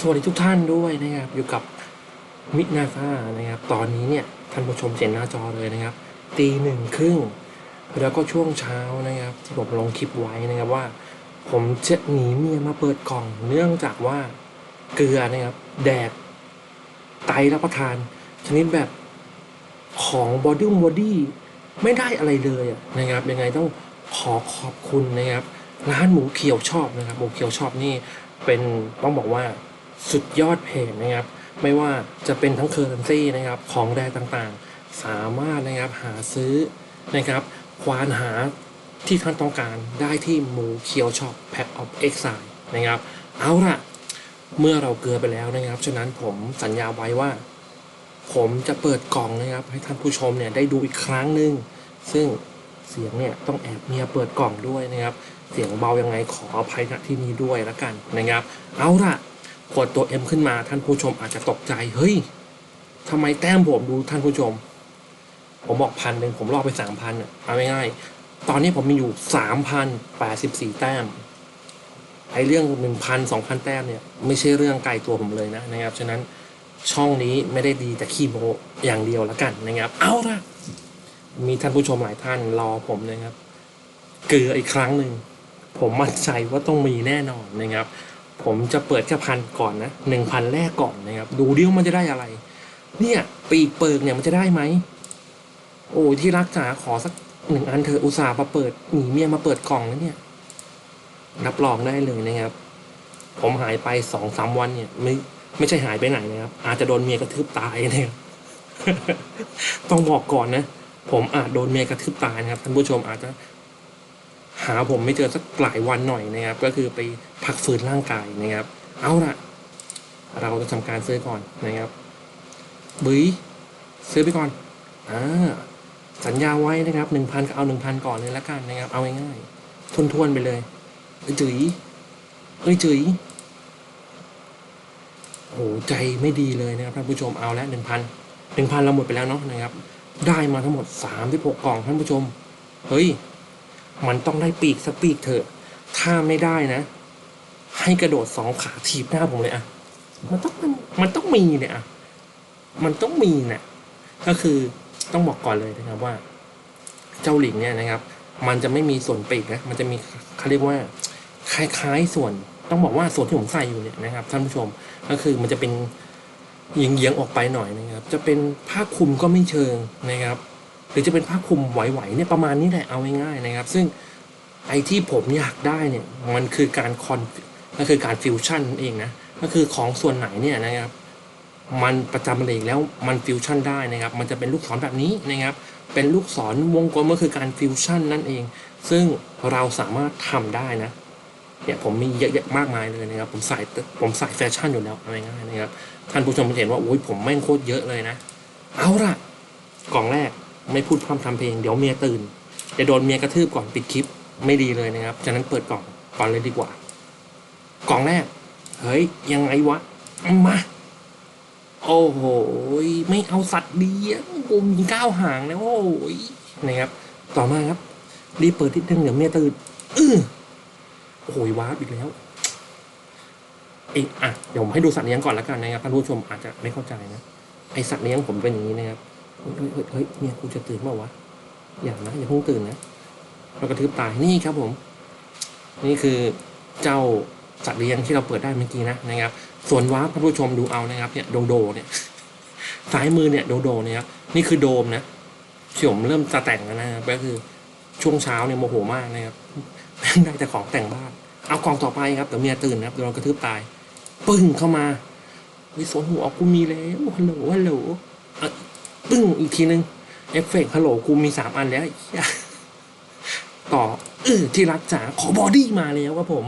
สวัสดีทุกท่านด้วยนะครับ อยู่กับมินาซานะครับ ตอนนี้เนี่ยท่านผู้ชมเห็นหน้าจอเลยนะครับ ตีหนึ่งครึ่งแล้วก็ช่วงเช้านะครับ ที่ผมลงคลิปไว้นะครับว่า ผมจะหนีเมียมาเปิดกล่อง เนื่องจากว่าเกลือนะครับ แดดไตรับประทาน ชนิดแบบของบอดี้บอดี้ไม่ได้อะไรเลยนะครับ ยังไงต้องขอขอบคุณนะครับ ร้านหมูเขียวชอบนะครับ หมูเขียวชอบนี่เป็นต้องบอกว่า สุดยอดเพจนะครับ ไม่ว่าจะเป็นทั้งเคอร์เรนซีนะครับของแดต่างๆ สามารถนะครับหาซื้อนะครับควานหาที่ท่านต้องการได้ที่หมูเขียวช็อปแพ็คออฟเอ็กซ์นะครับ เอาล่ะเมื่อเราเกลือไปแล้วนะครับ ฉะนั้นผมสัญญาไว้ว่า ผมจะเปิดกล่องนะครับ ให้ท่านผู้ชมเนี่ยได้ดูอีกครั้งหนึ่งซึ่งเสียงเนี่ยต้องแอบเมียเปิดกล่องด้วยนะครับ เสียงเบายังไงขออภัยณที่นี้ด้วยละกันนะครับ เอาล่ะ กดตัว M ขึ้นมาท่านผู้ชมอาจจะตกใจ เฮ้ยทำไมแต้มผมดูท่านผู้ชม ผมบอกพันหนึ่งผมรอไปสามพันอะเอาง่ายๆตอนนี้ผมมีอยู่สามพันแปดสิบสี่แต้มไอ้เรื่องหนึ่งพันสองพันแต้มเนี่ย ไม่ใช่เรื่องไกลตัวผมเลยนะนะครับ ฉะนั้นช่องนี้ไม่ได้ดีแต่ขี้โมอย่างเดียวละกันนะครับ เอาละมีท่านผู้ชมหลายท่านรอผมนะครับ เกลืออีกครั้งหนึ่ง ผมมั่นใจว่าต้องมีแน่นอนนะครับ ผมจะเปิดแค่พันก่อนนะหนึ่งพันแรกก่อนนะครับ ดูดิวมันจะได้อะไร เนี่ยปีกเปิกเนี่ยมันจะได้ไหม โอ้ยที่รักจ๋าขอสักหนึ่งอันเธออุตส่าห์มาเปิดหนีเมียมาเปิดกล่องแล้วเนี่ยรับรองได้เลยนะครับ ผมหายไปสองสามวันเนี่ย ไม่ไม่ใช่หายไปไหนนะครับ อาจจะโดนเมียกระทืบตายนะครับต้องบอกก่อนนะ ผมอาจโดนเมียกระทืบตายนะครับท่านผู้ชมอาจจะ หาผมไม่เจอสักหลายวันหน่อยนะครับ ก็คือไปพักฟื้นร่างกายนะครับ เอาละเราจะทำการซื้อก่อนนะครับบุ๋ยซื้อไปก่อนอ่าสัญญาไว้นะครับหนึ่งพันก็เอาหนึ่งพันก่อนเลยละกันนะครับ เอาง่ายๆทวนๆไปเลยเอ้ยจุ๋ยเอ้ยจุ๋ยโอ้โหใจไม่ดีเลยนะครับท่านผู้ชมเอาแล้วหนึ่งพันหนึ่งพันเราหมดไปแล้วเนาะนะครับ ได้มาทั้งหมดสามที่หกกล่องท่านผู้ชม เฮ้ย มันต้องได้ปีกสักปีกเถอะ ถ้าไม่ได้นะ ให้กระโดดสองขาถีบหน้าผมเลยอะมันต้องมันมันต้องมีเนี่ยอะมันต้องมีเนี่ยก็คือต้องบอกก่อนเลยนะครับว่า เจ้าหลิงเนี่ยนะครับ มันจะไม่มีส่วนปีกนะมันจะมีเขาเรียกว่าคล้ายๆส่วน ต้องบอกว่าส่วนที่ผมใส่อยู่เนี่ยนะครับ ท่านผู้ชมก็คือมันจะเป็นเยียงๆออกไปหน่อยนะครับ จะเป็นผ้าคลุมก็ไม่เชิงนะครับห รือจะเป็นผ้าคลุมไหวๆเนี่ยประมาณนี้แหละเอาง่ายๆนะครับ ซึ่งไอ้ที่ผมอยากได้เนี่ยมันคือการคอนก็คือการฟิวชั่นนั่นเองนะก็คือของส่วนไหนเนี่ยนะครับ มันประจำเลยแล้วมันฟิวชั่นได้นะครับ มันจะเป็นลูกศรแบบนี้นะครับ เป็นลูกศรวงกลมก็คือการฟิวชั่นนั่นเอง ซึ่งเราสามารถทำได้นะเนี่ยผมมีเยอะแยะมากมายเลยนะครับ ผมใส่ผมใส่แฟชั่นอยู่แล้วเอาง่ายๆนะครับท่านผู้ชมจะเห็นว่าโอ้ยผมแม่งโคตรเยอะเลยนะ เอาล่ะ กล่องแรก ไม่พูดพร่ำทำเพลงเดี๋ยวเมียตื่นจะโดนเมียกระทืบก่อนปิดคลิปไม่ดีเลยนะครับฉะนั้นเปิดกล่องก่อนเลยดีกว่า กล่องแรก เฮ้ย ยังไงวะ มา โอ้โหไม่เอาสัตว์เลี้ยงกูมีก้าวหางแล้วโอ้ยนะครับ ต่อมาครับรีบเปิดทิศนึงเดี๋ยวเมียตื่นอื้อโอ้ยว้าบอีกแล้วเอยอะเดี๋ยวผมให้ดูสัตว์เลี้ยงก่อนแล้วกันนะครับท่านผู้ชมอาจจะไม่เข้าใจนะไอสัตว์เลี้ยงผมเป็นอย่างนี้นะครับ เฮ้ยเฮ้ยเฮ้ยเนี่ยกูจะตื่นเปล่าวะอย่านะอย่าเพิ่งตื่นนะเรากระทืบตายนี่ครับผม นี่คือเจ้าสัตว์เลี้ยงที่เราเปิดได้เมื่อกี้นะนะครับ ส่วนวาร์ปท่านผู้ชมดูเอานะครับ เนี่ยโดโดเนี่ยซ้ายมือเนี่ยโดโดเนี่ยครับนี่คือโดมนะที่ผมเริ่มจะแต่งแล้วนะครับก็คือช่วงเช้าเนี่ยโมโหมากนะครับได้แต่ของแต่งบ้านเอากล่องต่อไปครับเดี๋ยวเมียตื่นนะครับเดี๋ยวเรากระทืบตายปึ้งเข้ามาวิสวนหัวกูมีแล้วฮัลโหลฮัลโหล ปึ้งอีกทีนึงเอฟเฟกต์ฮัลโหลกูมีสามอันแล้ว ต่อเออที่รักจ๋าขอบอดี้มาแล้วครับผม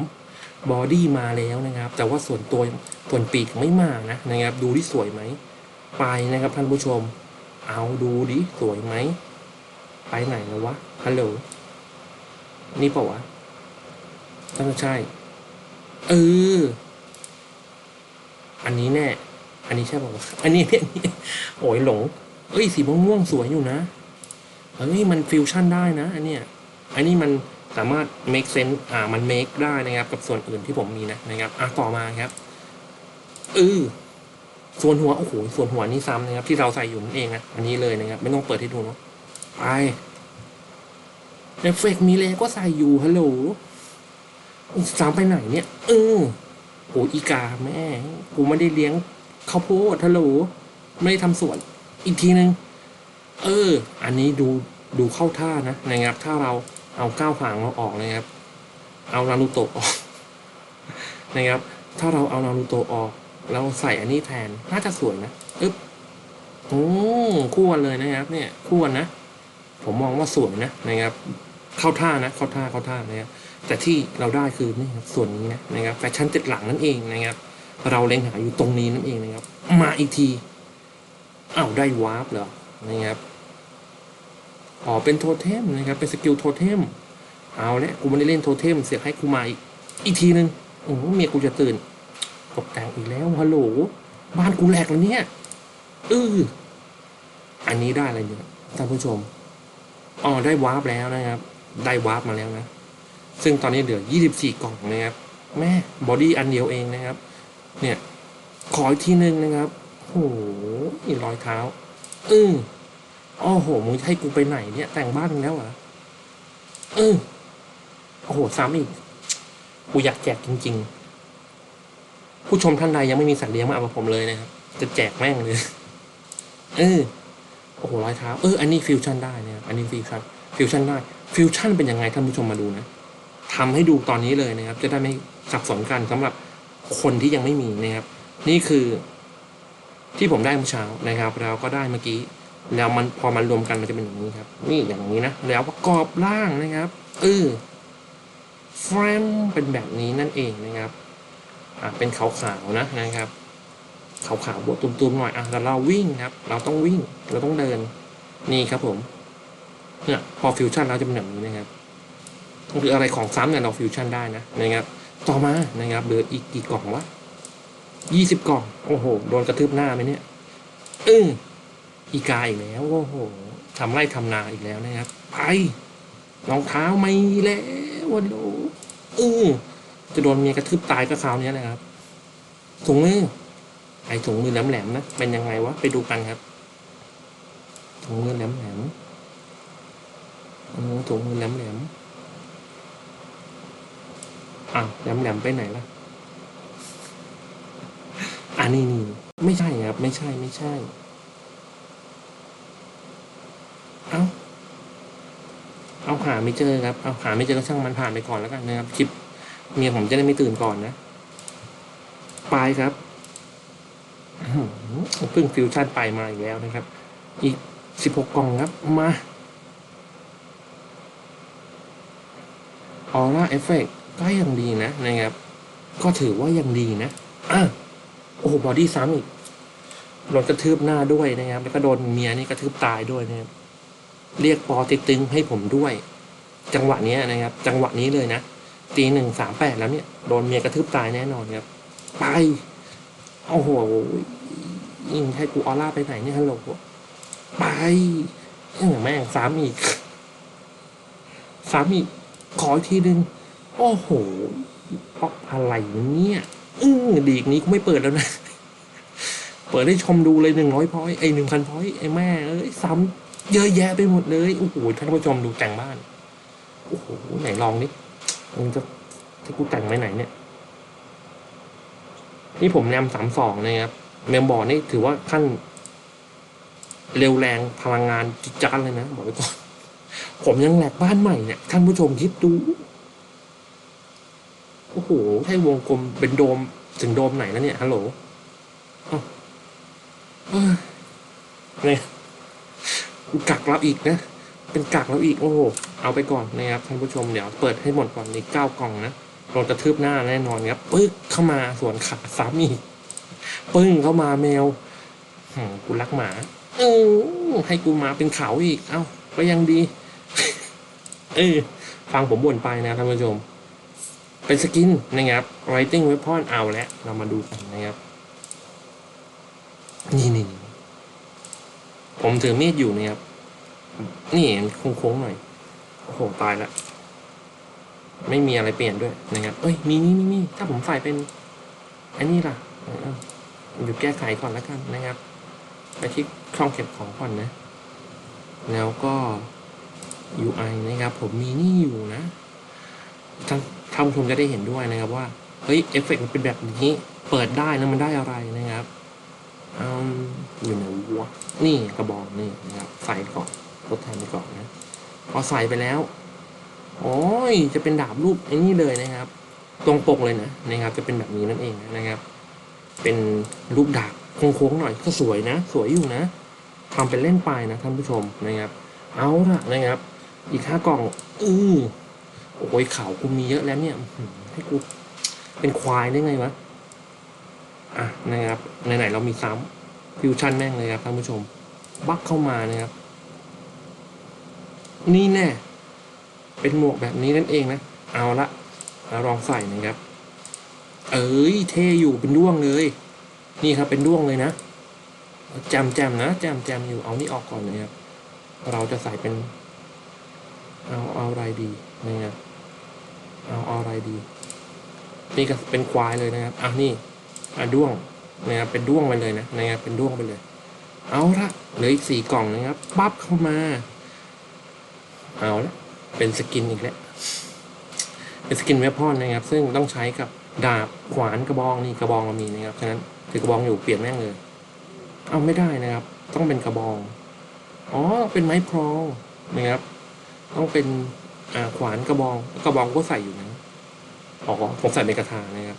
บอดี้มาแล้วนะครับ แต่ว่าส่วนตัวส่วนปีกไม่มานะนะครับ ดูที่สวยไหมไปนะครับท่านผู้ชม เอาดูดิสวยไหมไปไหนแล้ววะฮัลโหลนี่เปล่าวะต้องใช่เอออันนี้แน่ อันนี้ใช่ป่าวอันนี้เนี่ยโอ้ยหลง เอ้ยสีม่วงสวยอยู่นะเฮ้ยมันฟิวชั่นได้นะ อันเนี้ยอันนี้มันสามารถ make sense อ่ามัน make ได้นะครับ กับส่วนอื่นที่ผมมีนะนะครับอะต่อมาครับเออส่วนหัวโอ้โหส่วนหัวนี่ซ้ำนะครับ ที่เราใส่อยู่นั่นเองนะอันนี้เลยนะครับ ไม่ต้องเปิดให้ดูเนาะไปเอฟเฟกต์มีเลยก็ใส่อยู่ฮัลโหลซ้ำไปไหนเนี่ยเออโอ้อีกาแม่ กูไม่ได้เลี้ยงข้าวโพดฮัลโหลไม่ได้ทำสวน อีกทีนึงเออ อันนี้ดูดูเข้าท่านะนะครับ ถ้าเราเอาก้าวผางเราออกนะครับ เอานารูโตะออกนะครับ ถ้าเราเอานารูโตะออกเราใส่อันนี้แทนน่าจะสวยนะอึ๊บโอ้คู่กันเลยนะครับ เนี่ยคู่กันนะ ผมมองว่าสวยนะนะครับ เข้าท่านะเข้าท่าเข้าท่านะครับแต่ที่เราได้คือนี่ครับส่วนนี้นะนะครับแฟชั่นติดหลังนั่นเองนะครับ เราเล็งหาอยู่ตรงนี้นั่นเองนะครับ มาอีกที อ้าวได้วาร์ปเหรอนะครับอ๋อเป็นโทเทมนะครับเป็นสกิลโทเทมเอาละกูไม่ได้เล่นโทเทมเสียให้กูมาอีกอีกทีนึงโอ้เมียกูจะตื่นตกแต่งอีกแล้วฮัลโหลบ้านกูแหลกแล้วเนี่ยเอออันนี้ได้อะไรเนี่ยท่านผู้ชมอ๋อได้วาร์ปแล้วนะครับ ได้วาร์ปมาแล้วนะ ซึ่งตอนนี้เหลือ 24 กล่องนะครับ แม่บอดี้อันเดียวเองนะครับ เนี่ย ขออีกทีนึงนะครับ โอ้โหนี่รอยเท้า อืออ้โหมึงให้กูไปไหนเนี่ย แต่งบ้านมึงแล้วเหรอเออโอ้โหซ้ำอีก กูอยากแจกจริง ๆ ผู้ชมท่านใดยังไม่มีสัตว์เลี้ยงมาเอากับผมเลยนะครับ จะแจกแม่งเลย เออ โอ้โหรอยเท้า เออ อันนี้ฟิวชั่นได้นะครับ อันนี้ฟิวชั่น ฟิวชั่นได้ ฟิวชั่นเป็นยังไงท่านผู้ชมมาดูนะทำให้ดูตอนนี้เลยนะครับ จะได้ไม่สับสนกันสำหรับคนที่ยังไม่มีนะครับ นี่คือ ที่ผมได้เมื่อเช้านะครับ แล้วก็ได้เมื่อกี้แล้วมันพอมันรวมกันมันจะเป็นอย่างนี้ครับ นี่อย่างนี้นะ แล้วประกอบร่างนะครับเออเฟรมเป็นแบบนี้นั่นเองนะครับอะเป็นขาวๆนะนะครับขาวๆบวกตุ่มๆหน่อยอะแล้วเราวิ่งครับ เราต้องวิ่งเราต้องเดินนี่ครับผมเนี่ยพอฟิวชั่นเราจะเป็นแบบนี้นะครับคืออะไรของซ้ำเนี่ยเราฟิวชั่นได้นะนะครับ ต่อมานะครับเหลืออีกกี่กล่องวะ ยี่สิบกล่อง โอ้โห โดนกระทืบหน้าไหมเนี่ยเอออีกาอีกแล้ว โอ้โหทำไร่ทำนาอีกแล้วนะครับ ไปรองเท้าไม่แล้ววันโลเออจะโดนเมียกระทืบตายก็คราวนี้แหละครับถุงมือไอ้ถุงมือแหลมๆนะ เป็นยังไงวะ ไปดูกันครับถุงมือแหลมๆเออถุงมือแหลมๆอ้าวแหลมๆไปไหนล่ะ อันนี้นี่ไม่ใช่ครับ ไม่ใช่ไม่ใช่ เอาเอาหาไม่เจอครับ เอาหาไม่เจอก็ช่างมันผ่านไปก่อนแล้วกันนะครับคลิปเมียผมจะได้ไม่ตื่นก่อนนะ ไปครับเพิ่งฟิวชั่นไปมาอีกแล้วนะครับ อีกสิบหกกล่องครับ มาออร่าเอฟเฟกก็ยังดีนะนะครับ ก็ถือว่ายังดีนะอะ อ้โหบอดี้ซ้ำอีกโดนกระทืบหน้าด้วยนะครับ แล้วก็โดนเมียนี่กระทืบตายด้วยนะครับเรียกปอติดตึงให้ผมด้วย จังหวะนี้นะครับ จังหวะนี้เลยนะตีหนึ่งสามแปดแล้วเนี่ยโดนเมียกระทืบตายแน่นอนครับไปโอ้โหยิงให้กูออร่าไปไหนเนี่ยฮัลโหลไปเออแม่งสามอีกสามอีกขออีกทีหนึ่งโอ้โหเพราะอะไรเนี่ย อือดีกนี้กูไม่เปิดแล้วนะ เปิดให้ชมดูเลยหนึ่งร้อยพอยไอหนึ่งพันพอยไอแม่เอ้ยซ้ำเยอะแยะไปหมดเลยโอ้โหท่านผู้ชมดูแต่งบ้านโอ้โหไหนลองนี่มึงจะที่กูแต่งไปไหนเนี่ย นี่ผมแรมสามสองนะครับเมมบอร์ดนี่ถือว่าขั้น เร็วแรงพลังงานจิจานเลยนะบอกไว้ก่อนผมยังแหลกบ้านใหม่เนี่ยท่านผู้ชมคิดดู โอ้โหให้วงกลมเป็นโดมถึงโดมไหนแล้วเนี่ยฮัลโหลอ้าวเอ้ยเนี่ยกักเราอีกนะ เป็นกักเราอีกโอ้โหเอาไปก่อนนะครับท่านผู้ชมเดี๋ยวเปิดให้หมดก่อนอีกเก้ากล่องนะโดนกระทืบหน้าแน่นอนครับปึ๊กเข้ามาสวนขาซ้ำอีกปึ้งเข้ามาแมวหืมกูรักหมาเออให้กูมาเป็นเขาอีก เอ้าก็ยังดี เออฟังผมบ่นไปนะท่านผู้ชม เป็นสกินนะครับ writing weapon เอาแล้วเรามาดูกันนะครับ นี่นี่นผมถือมีดอยู่นี่ยครับ นี่โค้งๆหน่อย โอ้โห ตายละไม่มีอะไรเปลี่ยนด้วยนะครับ เอ้ย มีนี่นี่นี่ถ้าผมใส่เป็น อันนี้ล่ะอยู่แก้ไขก่อนแล้วกันนะครับ ไปที่ช่องเก็บของก่อนนะ แล้วก็ UI นะครับ ผมมีนี่อยู่นะท่าน ท่านผู้ชมจะได้เห็นด้วยนะครับว่าเฮ้ยเอฟเฟกต์มันเป็นแบบนี้ เปิดได้แล้วมันได้อะไรนะครับอืมอยู่ไหนวะนี่กระบอกนี่นะครับใส่ก่อนทดแทนไปก่อนนะพอใส่ไปแล้วโอ้ยจะเป็นดาบรูปไอ้นี่เลยนะครับ ตรงปกเลยนะนะครับ จะเป็นแบบนี้นั่นเองนะครับ เป็นรูปดาบโค้งๆหน่อยก็สวยนะ สวยอยู่นะทำเป็นเล่นไปนะท่านผู้ชมนะครับ เอาละนะครับ อีกห้ากล่อง อือ โอ้ยข่าวกูมีเยอะแล้วเนี่ยให้กูเป็นควายได้ไงวะ อะนะครับไหนๆเรามีซ้ำฟิวชั่นแม่งเลยครับท่านผู้ชม บักเข้ามานะครับ นี่แน่ เป็นหมวกแบบนี้นั่นเองนะ เอาละเราลองใส่นะครับ เอ้ยเท่อยู่เป็นด้วงเลย นี่ครับเป็นด้วงเลยนะแจมแจมนะแจมแจมอยู่เอานี่ออกก่อนนะครับ เราจะใส่เป็น เอาเอาอะไรดีนะครับ เอาเอาอะไรดี นี่ก็เป็นควายเลยนะครับอะนี่อะด้วงนะครับเป็นด้วงไปเลยนะนะครับเป็นด้วงไปเลย เอาละเหลืออีกสี่กล่องนะครับปั๊บเข้ามา เอาละเป็นสกินอีกแล้วเป็นสกินเวพอนนะครับ ซึ่งต้องใช้กับดาบขวานกระบองนี่กระบองเรามีนะครับฉะนั้นถือกระบองอยู่เปลี่ยนแม่งเลย เอาไม่ได้นะครับ ต้องเป็นกระบองอ๋อเป็นไม้พรองนะครับ ต้องเป็น ขวานกระบองกระบองก็ใส่อยู่นะอ๋อผมใส่เป็นกระถางนะครับ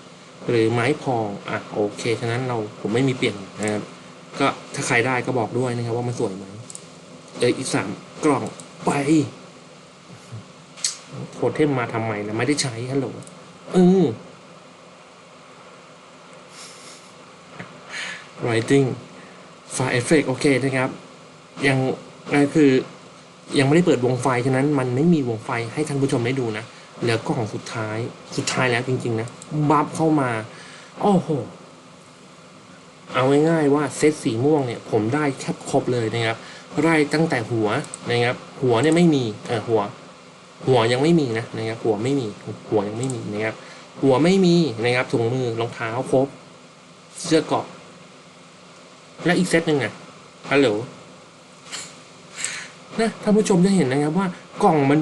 หรือไม้พองอะโอเคฉะนั้นเราผมไม่มีเปลี่ยนนะครับก็ถ้าใครได้ก็บอกด้วยนะครับ ว่ามันสวยไหมเอออีกสามกล่องไปโทเทมมาทำไมล่ะไม่ได้ใช้ฮัลโหลเออ writing file effect โอเคนะครับ ยังก็คือ ยังไม่ได้เปิดวงไฟฉะนั้นมันไม่มีวงไฟให้ท่านผู้ชมได้ดูนะเหลือกล่องสุดท้ายสุดท้ายแล้วจริง ๆ นะบัฟเข้ามาโอ้โหเอาง่ายๆว่าเซตสีม่วงเนี่ยผมได้แคบครบเลยนะครับไล่ตั้งแต่หัวนะครับ หัวเนี่ยไม่มีเออหัว หัวยังไม่มีนะนะครับหัวไม่มีหัวยังไม่มีนะครับ หัวไม่มีนะครับถุงมือรองเท้าครบ เสื้อเกาะและอีกเซตหนึ่งอะฮัลโหล นะท่านผู้ชมจะเห็นนะครับว่ากล่องมัน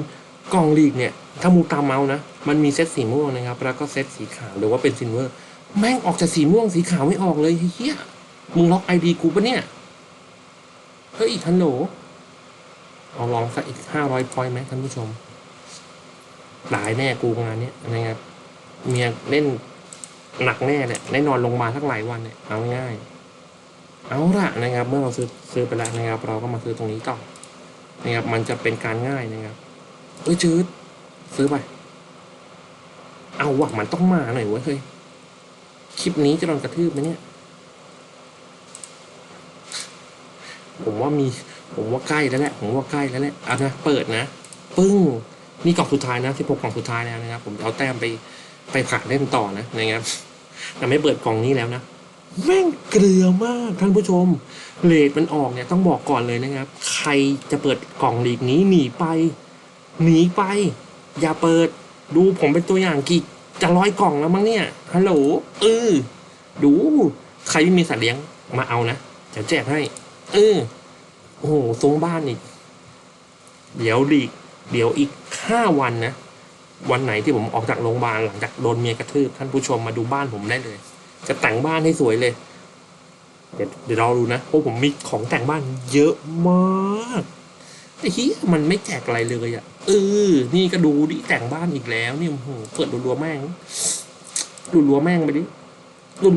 กล่องลีกเนี่ยถ้ามูตามเมาส์นะ มันมีเซตสีม่วงนะครับ แล้วก็เซตสีขาวหรือว่าเป็นซิลเวอร์ แม่งออกจากสีม่วงสีขาวไม่ออกเลยเฮียมึงล็อกไอดีกูปะเนี่ย เฮ้ยฮัลโหลเอาลองสักอีกห้าร้อยพอยต์ไหมท่านผู้ชม หลายแน่กูงานเนี้ยนะครับเมียเล่นหนักแน่เลยได้นอนลงมาลสักหลายวันเนี่ยเอาง่าย เอาละนะครับ เมื่อเราซื้อซื้อไปแล้วนะครับ เราก็มาซื้อตรงนี้ต่อ นะครับ มันจะเป็นการง่ายนะครับ เอ้ยจืดซื้อไป เอาวะมันต้องมาหน่อยเว้ยเฮ้ย คลิปนี้จะโดนกระทืบไหมเนี่ย ผมว่ามี ผมว่าใกล้แล้วแหละ ผมว่าใกล้แล้วแหละเอานะ เปิดนะ ปึ้ง นี่กล่องสุดท้ายนะที่พกกล่องสุดท้ายแล้วนะครับ ผมเอาแต้มไปไปผ่านเล่นต่อนะนะครับแต่ไม่เปิดกล่องนี้แล้วนะ แม่งเกลือมากท่านผู้ชมเลทมันออกเนี่ยต้องบอกก่อนเลยนะครับ ใครจะเปิดกล่องลีกนี้หนีไป หนีไป อย่าเปิดดูผมเป็นตัวอย่างกี่จะร้อยกล่องแล้วมั้งเนี่ยฮัลโหลเออดูใครที่มีสัตว์เลี้ยงมาเอานะจะแจกให้เออโอ้โหทรงบ้านอีกเดี๋ยวดีก เดี๋ยวอีกห้าวันนะวันไหนที่ผมออกจากโรงพยาบาลหลังจากโดนเมียกระทืบท่านผู้ชมมาดูบ้านผมได้เลย จะแต่งบ้านให้สวยเลย เดี๋ยวเดี๋ยวราดูนะเพราะผมมีของแต่งบ้านเยอะมากไอ้เฮียมันไม่แจกอะไรเลยอะ่ะเออ นี่ก็ดูดิแต่งบ้านอีกแล้วเนี่ยโอ้โหเปิดรัวๆแม่งรัวๆแม่งไปดิ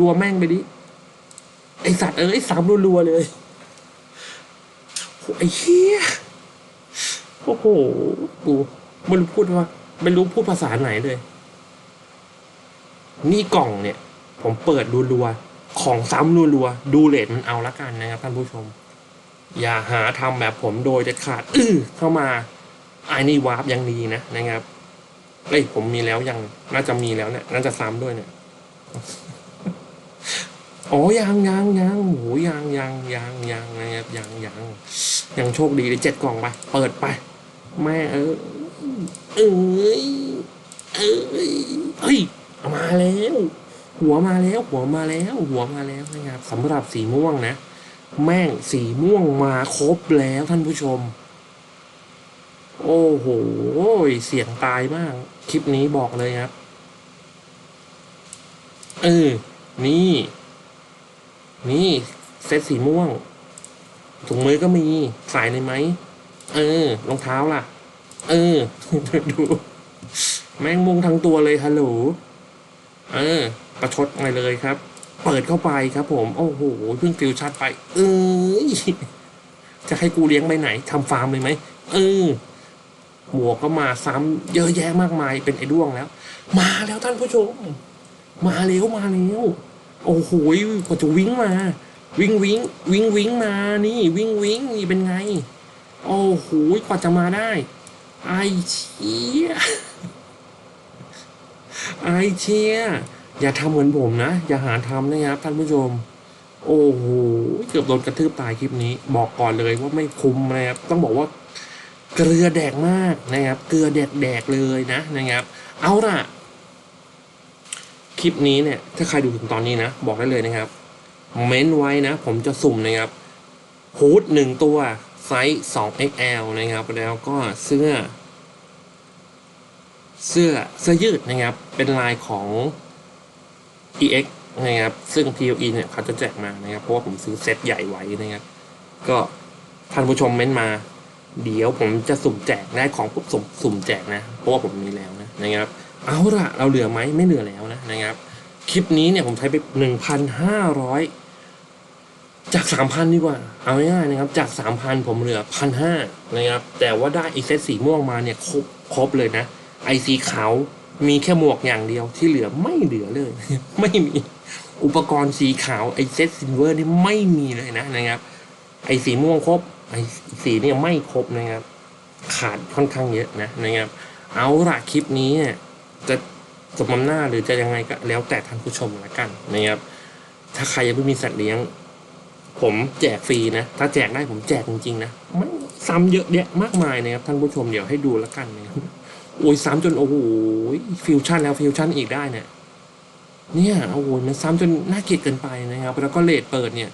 รัวๆแม่งไปดิไอสัตว์เอ้ยสามรัวๆเลยโอ้ไอ้เฮียโอ้โหกูไม่รู้พูดว่าไม่รู้พูดภาษาไหนเลย นี่กล่องเนี่ย ผมเปิดรัวๆของซ้ำรัวๆดูเลทมันเอาละกันนะครับท่านผู้ชม อย่าหาทำแบบผมโดยเด็ดขาด อื้อเข้ามาไอ้นี่วาร์ปยังดีนะนะครับเอ้ยผมมีแล้วยังน่าจะมีแล้วเนี่ยน่าจะซ้ำด้วยเนี่ยอ๋อยังยังยังโอ้ยังยังยังยังนะครับยังยังยังโชคดีเลยเจ็ดกล่องไป เปิดไป แม่เออเอ้ยเอ้ยเฮ้ยเอามาแล้ว หัวมาแล้วหัวมาแล้วหัวมาแล้วนะครับสำหรับสีม่วงนะ แม่งสีม่วงมาครบแล้วท่านผู้ชม โอ้โหเสียงตายมาก คลิปนี้บอกเลยครับเออนี่ นี่เซตสีม่วง ถุงมือก็มีใส่เลยไหมเออรองเท้าล่ะ เออดู แม่งมุงทั้งตัวเลยฮัลโหล เออ ประชดมาเลยครับ เปิดเข้าไปครับผม โอ้โห เพิ่งฟิวชั่นไป เอ้ย จะให้กูเลี้ยงไปไหนทำฟาร์มเลยไหม เออ หมวกก็มาซ้ำเยอะแยะมากมายเป็นไอ้ด้วงแล้ว มาแล้วท่านผู้ชม มาเร็วมาเร็ว โอ้โหกว่าจะวิ่งมา วิ่งวิ่งวิ่งวิ่งมานี่ วิ่งวิ่งนี่เป็นไง โอ้โหกว่าจะมาได้ ไอเชี่ย อเชี่ยอย่าทำเหมือนผมนะ อย่าหาทำนะครับท่านผู้ชม โอ้โหเกือบโดนกระทืบตายคลิปนี้ บอกก่อนเลยว่าไม่คุ้มนะครับ ต้องบอกว่าเกลือแดกมากนะครับ เกลือแดกแดกเลยนะนะครับ เอาล่ะ คลิปนี้เนี่ย ถ้าใครดูถึงตอนนี้นะ บอกได้เลยนะครับ เม้นไว้นะ ผมจะสุ่มนะครับฮูดหนึ่งตัวไซส์ 2XL นะครับ แล้วก็เสื้อ เสื้อเสื้อยืดนะครับ เป็นลายของ EX นะครับ ซึ่ง POE เนี่ยเขาจะแจกมานะครับ เพราะว่าผมซื้อเซตใหญ่ไว้นะครับ ก็ท่านผู้ชมเม้นมา เดี๋ยวผมจะสุ่มแจกได้ของปุ๊บสุ่มสุ่มแจกนะ เพราะว่าผมมีแล้วนะนะครับ เอาละเราเหลือไหมไม่เหลือแล้วนะนะครับ คลิปนี้เนี่ยผมใช้ไปหนึ่งพันห้าร้อยจากสามพันดีกว่า เอาง่ายๆนะครับ จากสามพันผมเหลือพันห้านะครับ แต่ว่าได้ไอเซตสีม่วงมาเนี่ยครบครบเลยนะ ไอสีขาวมีแค่หมวกอย่างเดียวที่เหลือไม่เหลือเลย ไม่มีอุปกรณ์สีขาวไอเซตซิลเวอร์นี่ไม่มีเลยนะนะครับ ไอสีม่วงครบ ไอสีเนี่ยไม่ครบนะครับ ขาดค่อนข้างเยอะนะนะครับ เอาละคลิปนี้เนี่ยจะสมนำหน้าหรือจะยังไงก็แล้วแต่ท่านผู้ชมละกันนะครับ ถ้าใครยังไม่มีสัตว์เลี้ยง ผมแจกฟรีนะ ถ้าแจกได้ผมแจกจริงๆนะไม่ซ้ำเยอะแยะมากมายนะครับท่านผู้ชมเดี๋ยวให้ดูละกันนะครับ โอ้ยซ้ำจนโอ้โหฟิวชั่นแล้วฟิวชั่นอีกได้เนี่ย เนี่ยโอ้โหมันซ้ำจนน่าเกลียดเกินไปนะครับ แล้วก็เลทเปิดเนี่ย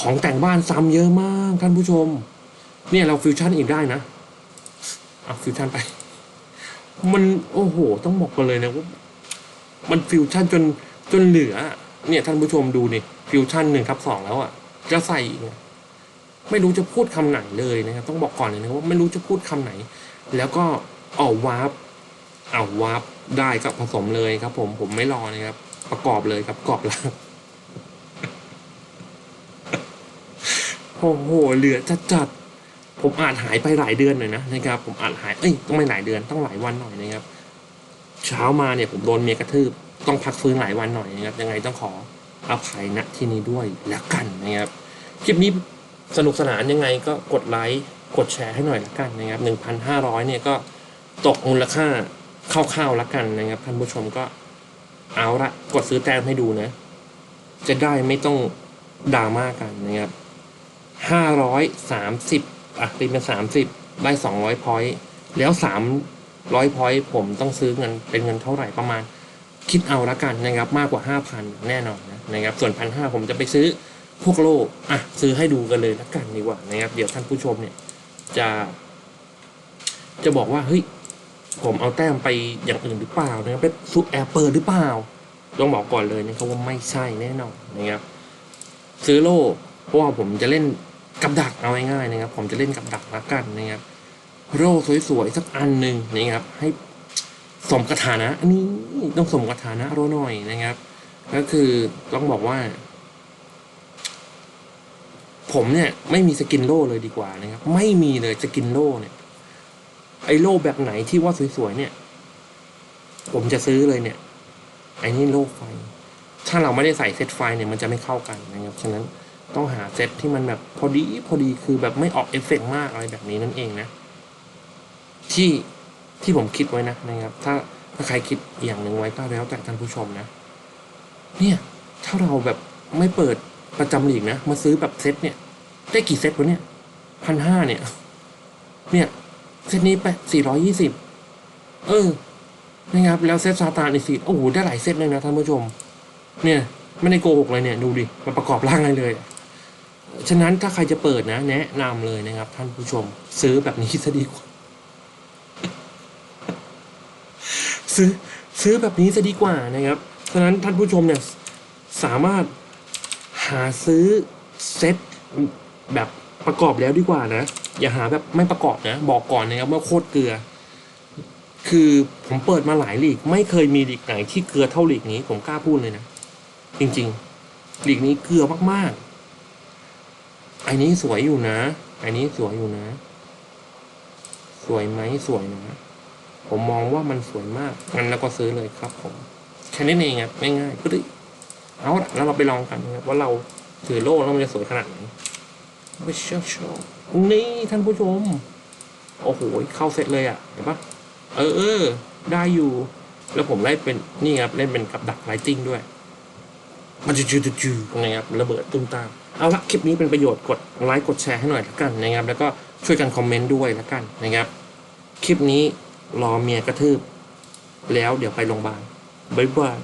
ของแต่งบ้านซ้ำเยอะมากท่านผู้ชม เนี่ยเราฟิวชั่นอีกได้นะเอาฟิวชั่นไป มันโอ้โห ต้องบอกกันเลยนะว่ามันฟิวชั่นจนจนเหลือ เนี่ยท่านผู้ชมดูนี่ฟิวชั่นหนึ่งทับสองแล้วอะจะใส่อีกเนี่ยไม่รู้จะพูดคำไหนเลยนะครับต้องบอกก่อนเลยนะว่าไม่รู้จะพูดคำไหน แล้วก็ เอาวาร์ปเอาวาร์ปได้ก็ผสมเลยครับ ผมผมไม่รอนะครับ ประกอบเลยครับปรอบแล้วโอ้โหเหลือจัดจัดผมอาจหายไปหลายเดือนหน่อยนะนะครับ ผมอาจหายเอ้ยต้องไม่หลายเดือนต้องหลายวันหน่อยนะครับ เช้ามาเนี่ยผมโดนเมียกระทืบต้องพักฟื้นหลายวันหน่อยนะครับ ยังไงต้องขออภัยณที่นี้ด้วยแล้วกันนะครับคลิปนี้สนุกสนานยังไงก็กดไลค์กดแชร์ให้หน่อยละกันนะครับหนึ่งพันห้าร้อยเนี่ยก็ ตกมูลค่าคร่าวๆละกันนะครับท่านผู้ชมก็เอาละกดซื้อแต้มให้ดูนะ จะได้ไม่ต้องดราม่ากันนะครับห้าร้อยสามสิบอะตีเป็นสามสิบได้สองร้อยพอยต์แล้วสามร้อยพอยต์ผมต้องซื้อเงินเป็นเงินเท่าไหร่ประมาณ คิดเอาละกันนะครับ มากกว่าห้าพันแน่นอนนะนะครับ ส่วนพันห้าผมจะไปซื้อพวกโลกอะซื้อให้ดูกันเลยละกันดีกว่านะครับ เดี๋ยวท่านผู้ชมเนี่ยจะ จะบอกว่าเฮ้ย ผมเอาแต้มไปอย่างอื่นหรือเปล่านะครับเป็นสุดแอร์เปิดหรือเปล่า ต้องบอกก่อนเลยนะครับว่าไม่ใช่แน่นอนนะครับซื้อโล่เพราะว่าผมจะเล่นกับดักเอาง่ายๆนะครับ ผมจะเล่นกับดักละกันนะครับโล่สวยๆสักอันหนึ่งนะครับ ให้สมกระฐานะอันนี้ต้องสมกระฐานะโรหน่อยนะครับ ก็คือต้องบอกว่า ผมเนี่ย ไม่มีสกินโล่เลยดีกว่านะครับ ไม่มีเลยสกินโล่เนี่ย ไอ้โล่แบบไหนที่ว่าสวยๆเนี่ย ผมจะซื้อเลยเนี่ยไอ้นี่โล่ไฟ ถ้าเราไม่ได้ใส่เซตไฟเนี่ยมันจะไม่เข้ากันนะครับฉะนั้นต้องหาเซตที่มันแบบพอดีพอดีคือแบบไม่ออกเอฟเฟกต์มากอะไรแบบนี้นั่นเองนะ ที่ที่ผมคิดไว้นะนะครับ ถ้าถ้าใครคิดอย่างหนึ่งไว้ก็แล้วแต่ท่านผู้ชมนะ เนี่ยถ้าเราแบบไม่เปิดประจำหลีกนะ มาซื้อแบบเซตเนี่ย ได้กี่เซตวะเนี่ยพันห้าเนี่ย เนี่ย เซตนี้ไปสี่ร้อยี่สิบเออ นะครับ แล้วเซตซาตานอีกสี่โอ้โห ได้หลายเซตเลยนะท่านผู้ชม เนี่ย ไม่ได้โกหกเลยเนี่ย ดูดิมาประกอบร่างอะไรเลย ฉะนั้นถ้าใครจะเปิดนะ แนะนำเลยนะครับ ท่านผู้ชม ซื้อแบบนี้ซะดีกว่า ซื้อ ซื้อแบบนี้ซะดีกว่านะครับ ฉะนั้นท่านผู้ชมเนี่ย สามารถหาซื้อเซตแบบประกอบแล้วดีกว่านะ อย่าหาแบบไม่ประกอบนะ บอกก่อนนะครับว่าโคตรเกลือ คือผมเปิดมาหลายลีก ไม่เคยมีลีกไหนที่เกลือเท่าลีกนี้ ผมกล้าพูดเลยนะ จริงๆลีกนี้เกลือมากๆไอ้นี้สวยอยู่นะไอ้นี้สวยอยู่นะ สวยไหมสวยนะ ผมมองว่ามันสวยมากงั้นแล้วก็ซื้อเลยครับผมแค่นี้เองครับง่ายๆปึ๊ดเอาละแล้วเราไปลองกันนะครับว่าเราถือโล่แล้วมันจะสวยขนาดไหน ไม่เชื่อชอบนี่ท่านผู้ชม โอ้โห เข้าเสร็จเลยอะ เห็นปะเออเออ ได้อยู่ แล้วผมเล่นเป็น นี่ครับ เล่นเป็นกับดักไลติ้งด้วย มันจะจืดจืดนะครับ ระเบิดตุ้มตาม เอาละคลิปนี้เป็นประโยชน์ กดไลค์ กดแชร์ให้หน่อยละกันนะครับ แล้วก็ช่วยกันคอมเมนต์ด้วยละกันนะครับ คลิปนี้รอเมียกระทืบ แล้วเดี๋ยวไปโรงพยาบาลบ๊ายบาย